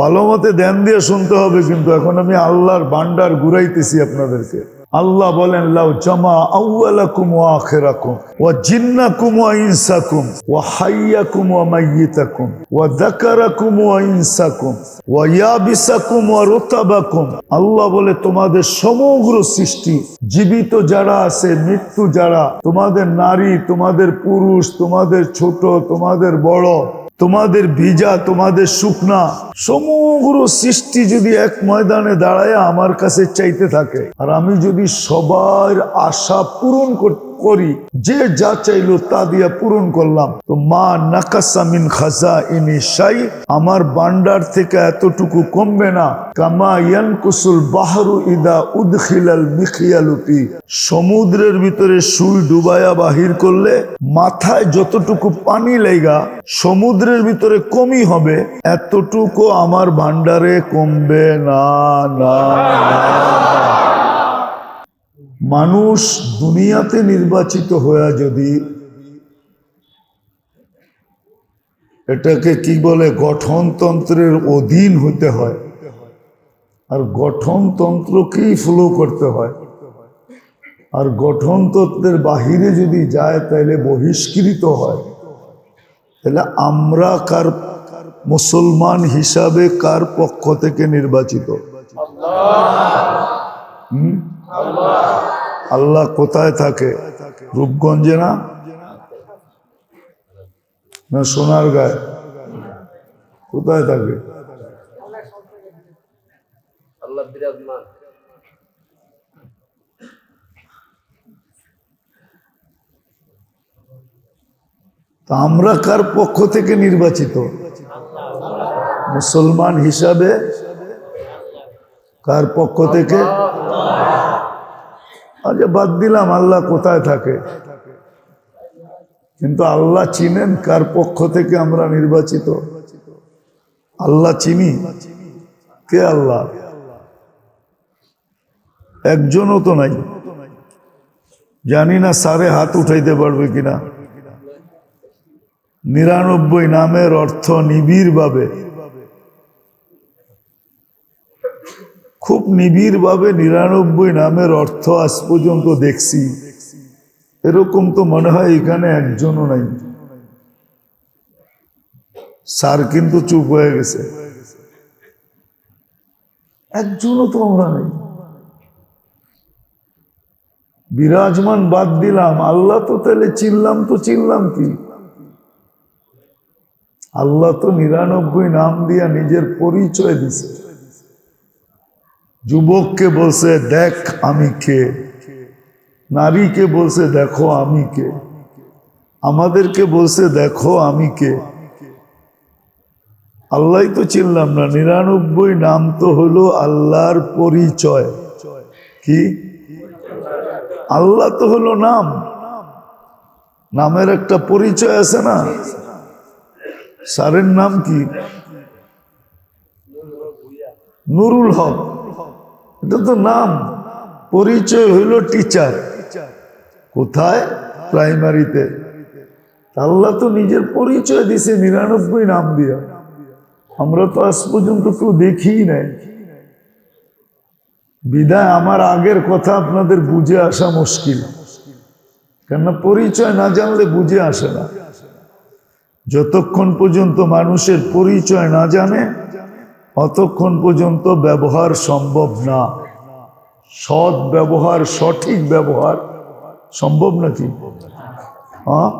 ভালো মতে ধ্যান দিয়ে শুনতে হবে কিন্তু এখন আমি আল্লাহর বান্ডার ঘুরাইতেছি আপনাদেরকে। আল্লাহ বলেন, লাউ জামা আউয়ালাকুম ওয়া আখিরাকুম, ওয়া জিন্নাকুম ওয়া ইনসাকুম, ওয়া হাইয়াকুম ওয়া মাইয়িতাকুম, ওয়া যাকারাকুম ওয়া ইনসাকুম, ওয়া ইয়াবিসাকুম ওয়া রুতাবাকুম। আল্লাহ বলে, তোমাদের সমগ্র সৃষ্টি, জীবিত যারা আছে, মৃত্যু যারা, তোমাদের নারী, তোমাদের পুরুষ, তোমাদের ছোট, তোমাদের বড় তোমাদের ভিজা, তোমাদের শুকনা, সমগ্র সৃষ্টি যদি এক ময়দানে দাঁড়ায় আমার কাছে চাইতে থাকে, আর আমি যদি সবার আশা পূরণ কর- করি, যে যা চাইলো তা দিয়া পূরণ করলাম। তো মা নাকাসামিন খাজা ইনি সাই আমার বান্ডার থেকে এতটুকু কমবে না। কামা ইয়ানকুসুল বাহারু ইদা উদখিলাল মিখিয়ালুতি। সমুদ্রের ভিতরে সুই ডুবায়া বাহির করলে মাথায় যতটুকু পানি লেগা সমুদ্রের ভিতরে কমই হবে, এতটুকু আমার ভান্ডারে কমবে না না না। মানুষ দুনিয়াতে নির্বাচিত হয়ে যদি এটাকে কি বলে গঠনতন্ত্রের অধীন হতে হয় আর গঠনতন্ত্রকেই ফলো করতে হয়। আর গঠনতন্ত্রের বাহিরে যদি যায় তাহলে বহিষ্কৃত হয়। তাহলে আমরা কার মুসলমান হিসাবে কার পক্ষ থেকে নির্বাচিত? হুম? আল্লাহ কোথায় থাকে? রূপগঞ্জে না? না সোনার গায়ে কোথায় থাকে? আমরা কার পক্ষ থেকে নির্বাচিত? মুসলমান হিসাবে? কার পক্ষ থেকে? আচ্ছা বাদ দিলাম, আল্লাহ কোথায় থাকে? কিন্তু আল্লাহ চিনেন কার পক্ষ থেকে আমরা নির্বাচিত? আল্লাহ চিনি? কে আল্লাহ? একজনও তো নাই। জানি না সারে হাত উঠাইতে পারবে কিনা। নিরানব্বই নামের অর্থ নিবিড় নিবিড়ভাবে। খুব নিবিড়ভাবে নিরানব্বই নামের অর্থ আজ পর্যন্ত দেখছি। এরকম তো মনে হয় এখানে একজনও নাই। স্যার কিন্তু চুপ হয়ে গেছে। একজনও তো আমরা নেই। বিরাজমান বাদ দিলাম, আল্লাহ তো তাহলে চিনলাম তো চিনলাম কি? আল্লাহ তো নিরানব্বই নাম দিয়া নিজের পরিচয় দিছে। যুবককে বলছে, দেখ আমি কে। নারীকে বলছে, দেখো আমি কে। আমাদেরকে বলছে, দেখো আমি কে। আল্লাহ তো চিনলাম না, নিরানব্বই নাম তো হলো আল্লাহর পরিচয়। কি? আল্লাহ তো হলো নাম। নামের একটা পরিচয় আছে না? স্যারের নাম কি? নুরুল হক। এটা তো নাম, পরিচয় হইল টিচার কোথায়? প্রাইমারিতে আল্লাহ তো নিজের পরিচয় দিছে, নিরানব্বই নাম দিয়া। আমরা তো আজ পর্যন্ত কেউ দেখিই নাই। বিদায় আমার আগের কথা আপনাদের বুঝে আসা মুশকিল। কেননা পরিচয় না জানলে বুঝে আসে না। যতক্ষণ পর্যন্ত মানুষের পরিচয় না জানে, অতক্ষণ পর্যন্ত ব্যবহার সম্ভব না। সৎ ব্যবহার, সঠিক ব্যবহার সম্ভব নাকি? হ্যাঁ?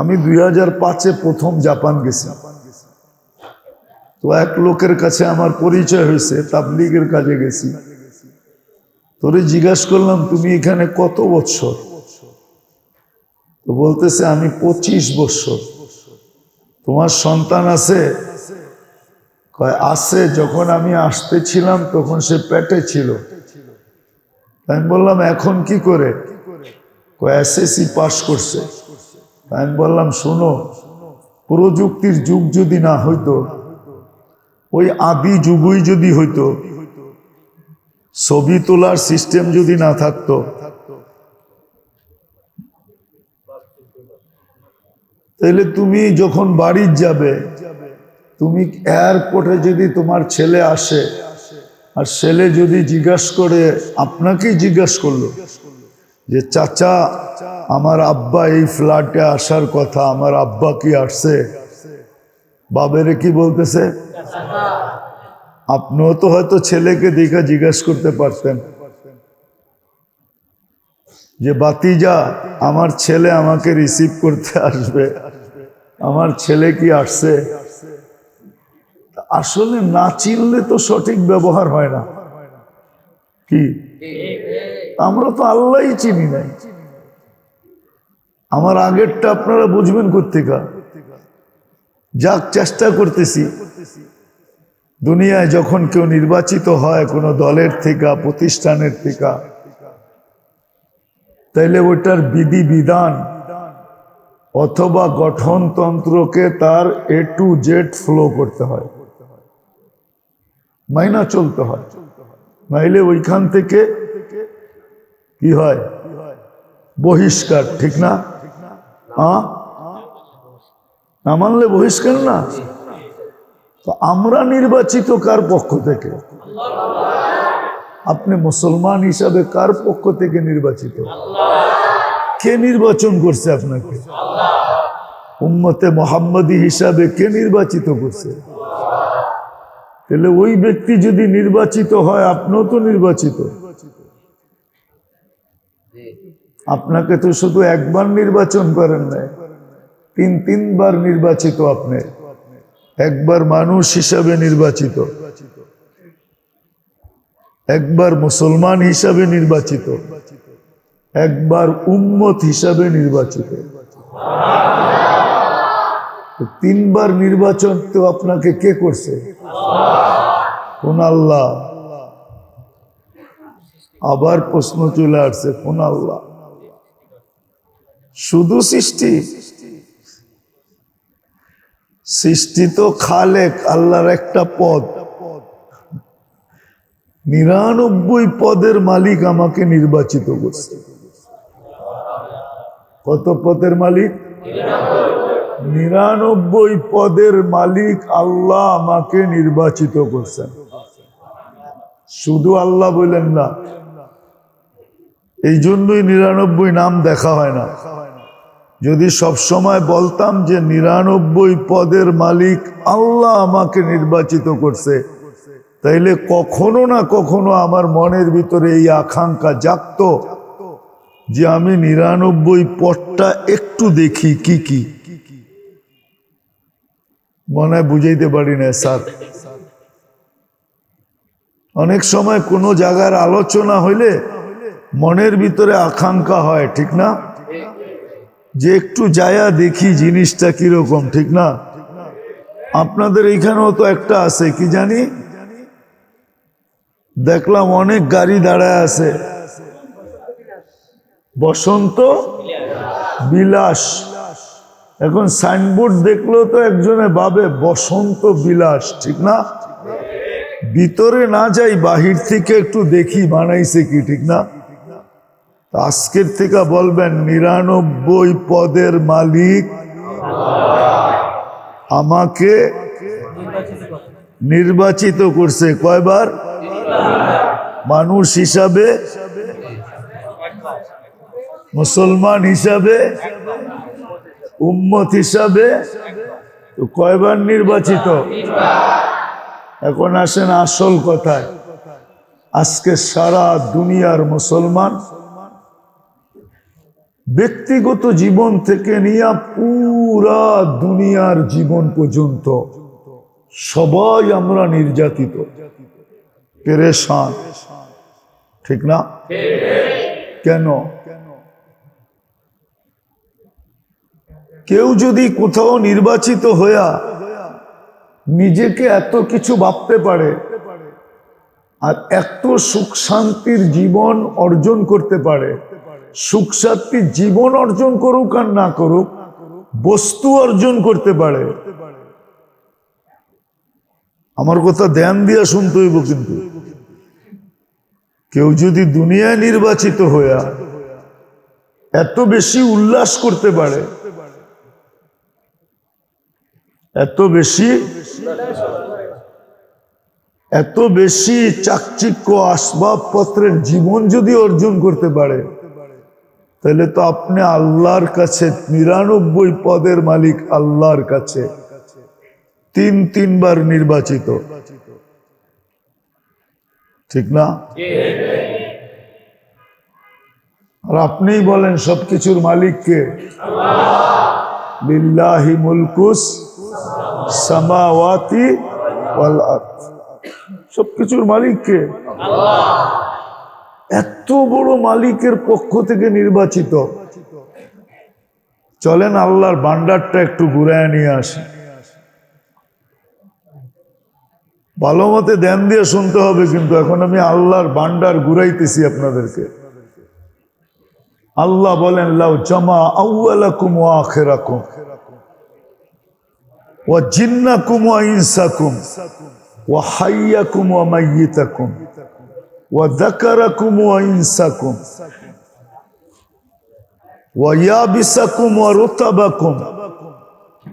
আমি দুই হাজার পাঁচে প্রথম জাপান গেছি। তো এক লোকের কাছে আমার পরিচয় হয়েছে, তাবলিগের কাজে গেছি। তোরে জিজ্ঞাস করলাম, তুমি এখানে কত বছর তো বলতেছে, আমি পঁচিশ বছর তোমার সন্তান আছে কয়, আছে, যখন আমি আসতেছিলাম তখন সে পেটে ছিল। আমি বললাম, এখন কি করে? কয়, এসএসসি পাশ করছে। আমি বললাম, শোনো, প্রযুক্তির যুগ যদি না হইতো, ওই আদি যুগই যদি হইতো, ছবি তোলার সিস্টেম যদি না থাকতো। তাহলে তুমি যখন বাড়ির যাবে তুমি এয়ারপোর্টে যদি তোমার ছেলে আসে, আর ছেলে যদি জিজ্ঞাসা করে, আপনাকেই জিজ্ঞাসা করল যে, চাচা, আমার আব্বা এই ফ্ল্যাটে আসার কথা, আমার আব্বা কি আসছে? বাবেরে কি বলতেছে? আপনিও তো হয়তো ছেলেকে দেখে জিজ্ঞাসা করতে পারতেন। যে বাতিজা আমার ছেলে আমাকে রিসিভ করতে আসবে। আমার ছেলে কি আসছে? আসলে না চিনলে তো সঠিক ব্যবহার হয় না। কি? আমরা তো আল্লাহই চিনি নাই আমার আগেরটা আপনারা বুঝবেন কোথেকা যাক, চেষ্টা করতেছি। দুনিয়ায় যখন কেউ নির্বাচিত হয় কোনো দলের থেকে, প্রতিষ্ঠানের থেকে, তাইলে ওইটার বিধি বিধান অথবা গঠনতন্ত্রকে তার এ টু জেড ফ্লো করতে হয়। মাইনা চলতে হয়। নাইলে ওইখান থেকে কি হয়? বহিষ্কার, ঠিক না? না মানলে বহিষ্কার না? তো আমরা নির্বাচিত কার পক্ষ থেকে? আপনি মুসলমান হিসাবে কার পক্ষ থেকে নির্বাচিত? কে নির্বাচন করছে আপনাকে? উম্মতে মোহাম্মদী হিসাবে কে নির্বাচিত করছে? তাহলে ওই ব্যক্তি যদি নির্বাচিত হয়, আপনিও তো নির্বাচিত। আপনাকে তো শুধু একবার নির্বাচন করেন নাই, তিন, তিনবার নির্বাচিত আপনি। একবার মানুষ হিসাবে নির্বাচিত। একবার মুসলমান হিসাবে নির্বাচিত। একবার উম্মত হিসাবে নির্বাচিত। তিনবার নির্বাচন তো আপনাকে কে করছে? কোন আল্লাহ? আবার প্রশ্ন চলে আসছে, কোন আল্লাহ? শুধু সৃষ্টি? সৃষ্টি তো খালেক, আল্লাহর একটা পদ। নিরানব্বই পদের মালিক আমাকে নির্বাচিত করছে। কত পদের মালিক? নিরানব্বই পদের মালিক আল্লাহ আমাকে নির্বাচিত করছেন। শুধু আল্লাহ বললেন না, এই জন্যই নিরানব্বই নাম দেখা হয় না। যদি সব সময় বলতাম যে নিরানব্বই পদের মালিক আল্লাহ আমাকে নির্বাচিত করছে, তাইলে কখনো না কখনো আমার মনের ভিতরে এই আকাঙ্ক্ষা জাগত যে আমি নিরানব্বই পদটা একটু দেখি কি কি। মনে হয় বুঝাইতে পারি না, স্যার। অনেক সময় কোনো জায়গার আলোচনা হইলে মনের ভিতরে আকাঙ্ক্ষা হয়, ঠিক না? যে একটু যায়া দেখি জিনিসটা কীরকম, ঠিক না? আপনাদের এইখানেও তো একটা আছে, কি জানি? দেখলাম অনেক গাড়ি দাঁড়ায় আছে। বসন্ত বিলাস। এখন সাইনবোর্ড দেখলেও তো একজনে ভাবে, বসন্ত বিলাস, ঠিক না? ভিতরে না যাই, বাহির থেকে একটু দেখি বানাইছে কি, ঠিক না? আজকের থেকে বলবেন, নিরানব্বই পদের মালিক আমাকে নির্বাচিত করছে। কয়বার? মানুষ হিসাবে, মুসলমান হিসাবে উম্মত হিসাবে তো কয়বার নির্বাচিত? এখন আসেন আসল কথায়। আজকে সারা দুনিয়ার মুসলমান ব্যক্তিগত জীবন থেকে নিয়ে পুরা দুনিয়ার জীবন পর্যন্ত সবাই আমরা নির্যাতিত। পেরেশান। ঠিক না? কেন? কেউ যদি কোথাও নির্বাচিত হইয়া নিজেকে এত কিছু ভাবতে পারে আর এত সুখ শান্তির জীবন অর্জন করতে পারে, সুখ শান্তির জীবন অর্জন করুক আর না করুক, বস্তু অর্জন করতে পারে। আমার কথা ধ্যান দিয়া শুনতে হইব কিন্তু। কেউ যদি দুনিয়ায় নির্বাচিত হইয়া এত বেশি উল্লাস করতে পারে এত বেশি এত বেশি চাকচিক্য আসবাবপত্রের জীবন যদি অর্জন করতে পারে, তাহলে তো আপনি আল্লাহর কাছে নিরানব্বই পদের মালিক আল্লাহর কাছে। তিন তিনবার নির্বাচিত। ঠিক না? আর আপনিই বলেন সবকিছুর মালিককে। লিল্লাহি মুলকুস। সামাওয়াতি ওয়াল আরদ। সবকিছুর মালিককে এত বড় মালিকের পক্ষ থেকে নির্বাচিত। চলেন আল্লাহর ভান্ডারটা একটু ঘুরায় নিয়ে আসি। ভালো মতে ধ্যান দিয়ে শুনতে হবে কিন্তু এখন আমি আল্লাহর ভান্ডার ঘুরাইতেছি আপনাদেরকে। আল্লাহ বলেন, লাউ জামা আউ্লাকুম আখিরাকুম।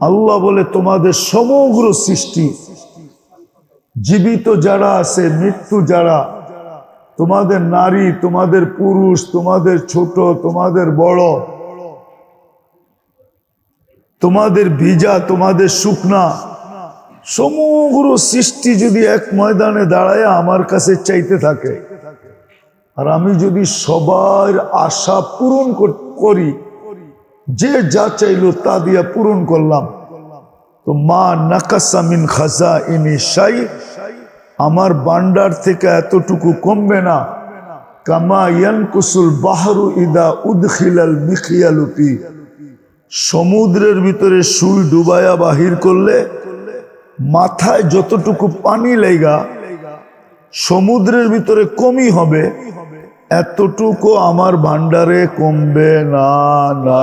আল্লাহ বলে, তোমাদের সমগ্র সৃষ্টি জীবিত যারা আছে, মৃত্যু যারা, তোমাদের নারী, তোমাদের পুরুষ, তোমাদের ছোট, তোমাদের বড় তোমাদের ভিজা, তোমাদের শুকনা, সমগ্র সৃষ্টি যদি এক ময়দানে দাঁড়ায় আমার কাছে চাইতে থাকে। আর আমি যদি সবার আশা পূরণ করি যে যা চাইলো তা দিয়া পূরণ করলাম, তো মা নাকাসামিন খাজা ইনি সাই আমার বান্ডার থেকে এতটুকু কমবে না। কামা ইয়ানকুসুল বাহরু ইদা উদখিলাল মিখিয়ালুপি সমুদ্রের ভিতরে সুই ডুবায়া বাহির করলে মাথায় যতটুকু পানি লেগা সমুদ্রের ভিতরে কমই হবে, এতটুকু আমার ভান্ডারে কমবে না না।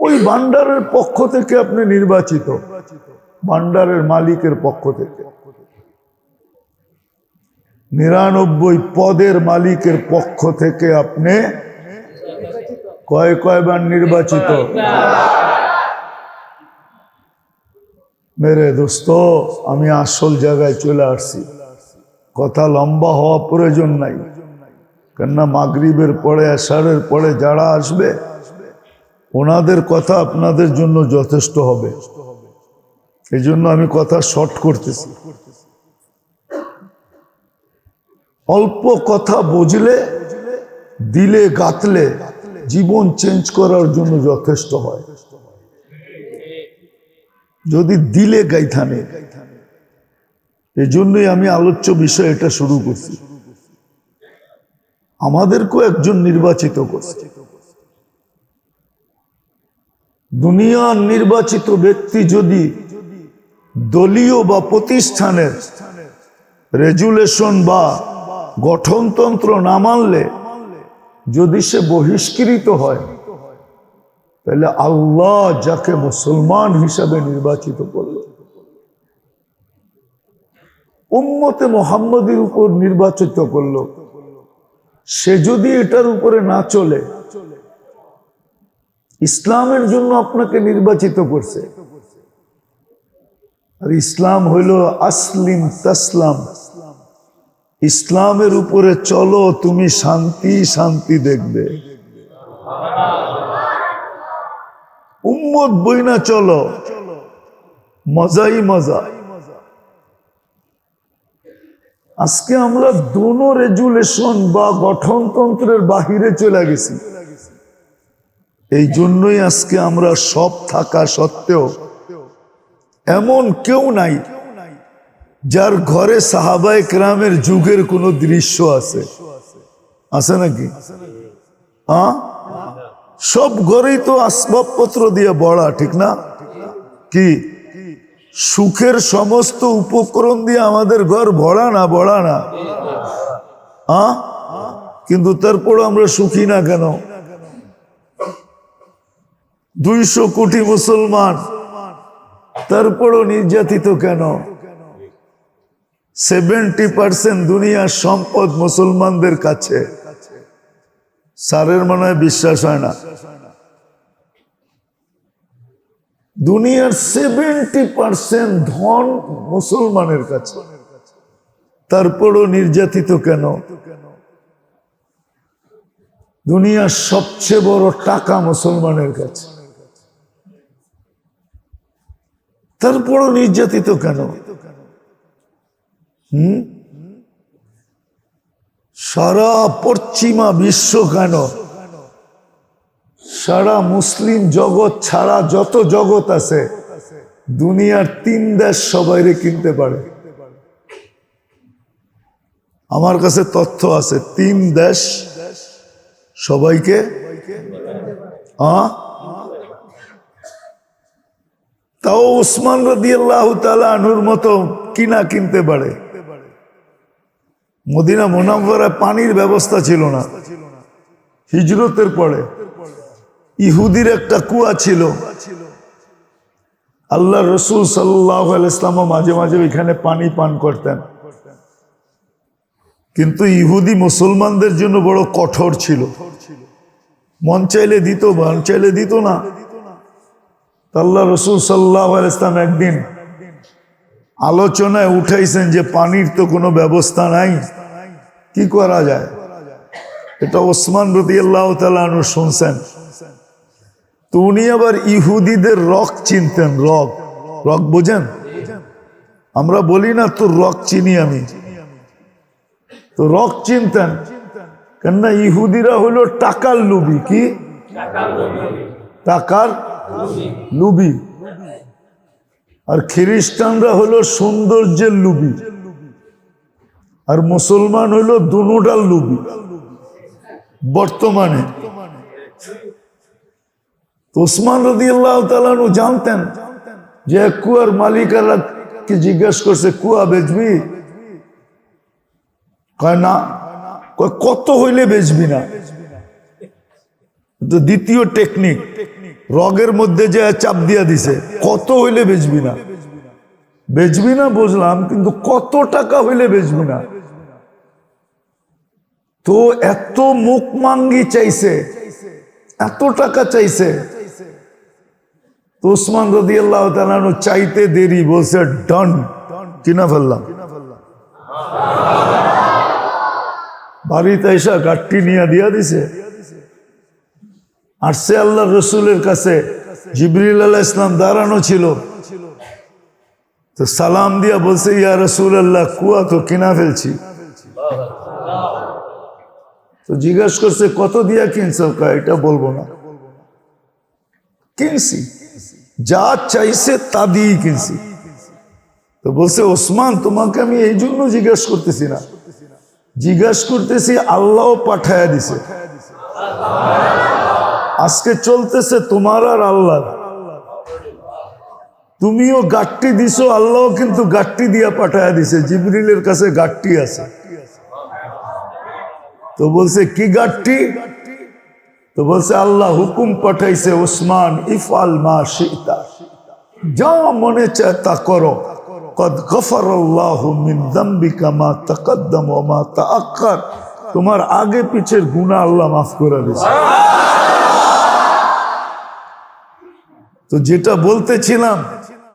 ওই ভান্ডারের পক্ষ থেকে আপনি নির্বাচিত ভান্ডারের মালিকের পক্ষ থেকে নিরানব্বই পদের মালিকের পক্ষ থেকে আপনি কয় কয়বার নির্বাচিত? মেরে দোস্ত আমি আসল জায়গায় চলে আসছি। কথা লম্বা হওয়া প্রয়োজন নাই। কেননা মাগরিবের পরে আষাঢ়ের পরে যারা আসবে ওনাদের কথা আপনাদের জন্য যথেষ্ট হবে। এই জন্য আমি কথা শর্ট করতেছি। অল্প কথা বুঝলে দিলে গাতলে জীবন চেঞ্জ করার জন্য যথেষ্ট হয়। যদি দিলে গাইথানে এই জন্যই আমি আলোচ্য বিষয় এটা শুরু করছি। আমাদেরকেও একজন নির্বাচিত করছে। দুনিয়ার নির্বাচিত ব্যক্তি যদি দলীয় বা প্রতিষ্ঠানের রেজুলেশন বা গঠনতন্ত্র না মানলে যদি সে বহিষ্কৃত হয়, তাহলে আল্লাহ যাকে মুসলমান হিসাবে নির্বাচিত করল। উম্মতে মোহাম্মদের উপর নির্বাচিত করল। সে যদি এটার উপরে না চলে, ইসলামের জন্য আপনাকে নির্বাচিত করছে। আর ইসলাম হইল আসলিম তাসলাম। ইসলামের উপরে চলো, তুমি শান্তি শান্তি দেখবে। উম্মত বইনা চলো, মজাই মজা। আজকে আমরা দোনো রেজুলেশন বা গঠনতন্ত্রের বাহিরে চলে গেছি। এই জন্যই আজকে আমরা সব থাকা সত্ত্বেও এমন কেউ নাই যার ঘরে সাহাবায় ক্রামের যুগের কোনো দৃশ্য আছে? আছে নাকি? হ্যাঁ? সব ঘরেই তো আসবাবপত্র দিয়ে বড়া, ঠিক না? কি? সুখের সমস্ত উপকরণ দিয়ে আমাদের ঘর ভরা না ভরা না? হ্যাঁ? কিন্তু তারপরও আমরা সুখী না কেন? দুইশো কোটি মুসলমান, তারপরও নির্যাতিত কেন? সেভেন্টি পার্সেন্ট দুনিয়ার সম্পদ মুসলমানদের কাছে। স্যারের মনে হয় বিশ্বাস হয় না। দুনিয়ার সেভেন্টি পার্সেন্ট ধন মুসলমানের কাছে। তারপরও নির্যাতিত কেন? দুনিয়ার সবচেয়ে বড় টাকা মুসলমানের কাছে। তারপরও নির্যাতিত কেন? হুম? সারা পশ্চিমা বিশ্ব কেন? সারা মুসলিম জগৎ ছাড়া যত জগৎ আছে, দুনিয়ার তিন দেশ সবাইরে কিনতে পারে। আমার কাছে তথ্য আছে, তিন দেশ সবাইকে তাও উসমান রদি আল্লাহ আনুর মতো কিনা কিনতে পারে। মদিনা মোনাম্বরায় পানির ব্যবস্থা ছিল না। হিজরতের পরে ইহুদির একটা কুয়া ছিল। আল্লাহ রসুল সাল্লাহ ইসলামও মাঝে মাঝে এখানে পানি পান করতেন। কিন্তু ইহুদি মুসলমানদের জন্য বড় কঠোর ছিল। মন চাইলে দিত, মন চাইলে দিত না। আল্লাহ রসুল সাল্লাহ ইসলাম একদিন আলোচনায় উঠাইছেন যে পানির তো কোনো ব্যবস্থা নাই। কি করা যায়? এটা ওসমান রদি আল্লাহ তালু শুনছেন। তো উনি আবার ইহুদিদের রক চিনতেন, রক। রক বোঝেন? আমরা বলি না, তোর রক চিনি আমি। তো রক চিনতেন। কেননা ইহুদিরা হলো টাকার লুবি কি? টাকার লুবি আর খ্রিস্টানরা হলো সৌন্দর্যের লুবি। আর মুসলমান হলো দুটার লুবি। বর্তমানে। ওসমান রদি আল্লাহ তালু জানতেন যে কুয়ার মালিকারা কি জিজ্ঞেস করছে, কুয়া বেচবি? কয়, না। কত হইলে বেচবি না? দ্বিতীয় টেকনিক। রগের মধ্যে যে চাপ দিয়া দিছে, কত হইলে বেচবি না? বেচবি না বুঝলাম, কিন্তু কত টাকা হইলে বেচবি না? তো এত মুখ মাঙ্গি চাইছে, এত টাকা চাইছে। তো রদি আল্লাহ চাইতে দেরি, বলছে ডন কিনা ফেললাম। বাড়িতে এসা গাঠটি নিয়ে দিয়া দিছে। আসছে আল্লাহ রসুলের কাছে জিবরিল আল্লাহ ইসলাম দাঁড়ানো ছিল। তো সালাম দিয়া বলছে, ইয়া রসুল আল্লাহ কুয়া তো কিনা ফেলছি। তো জিজ্ঞাস করছে, কত দিয়া কিনছ? এটা বলব না। কিনছি। যা চাইছে তা দিয়েই কিনছি। তো বলছে, ওসমান, তোমাকে আমি এই জন্য জিজ্ঞাস করতেছি না। জিজ্ঞাস করতেছি আল্লাহ পাঠায়া দিছে। আজকে চলতেছে তোমার আর আল্লাহ তুমিও গাট্টি দিছো আল্লাহ কিন্তু গাট্টি দিয়া পাঠায়া দিছে, জিবরিলের কাছে গাট্টি আছে। তো বলছে, কি গাট্টি? তো বলছে, আল্লাহ হুকুম পাঠাইছে ওসমান ইফাল মা সীতা যা মনে চায় তা করো। কদ গফর আল্লাহ মিন দাম্বিকা মা তাকদ্দম মা তাআক্কার। তোমার আগে পিছের গুনাহ আল্লাহ মাফ করে দিয়েছে। তো যেটা বলতেছিলাম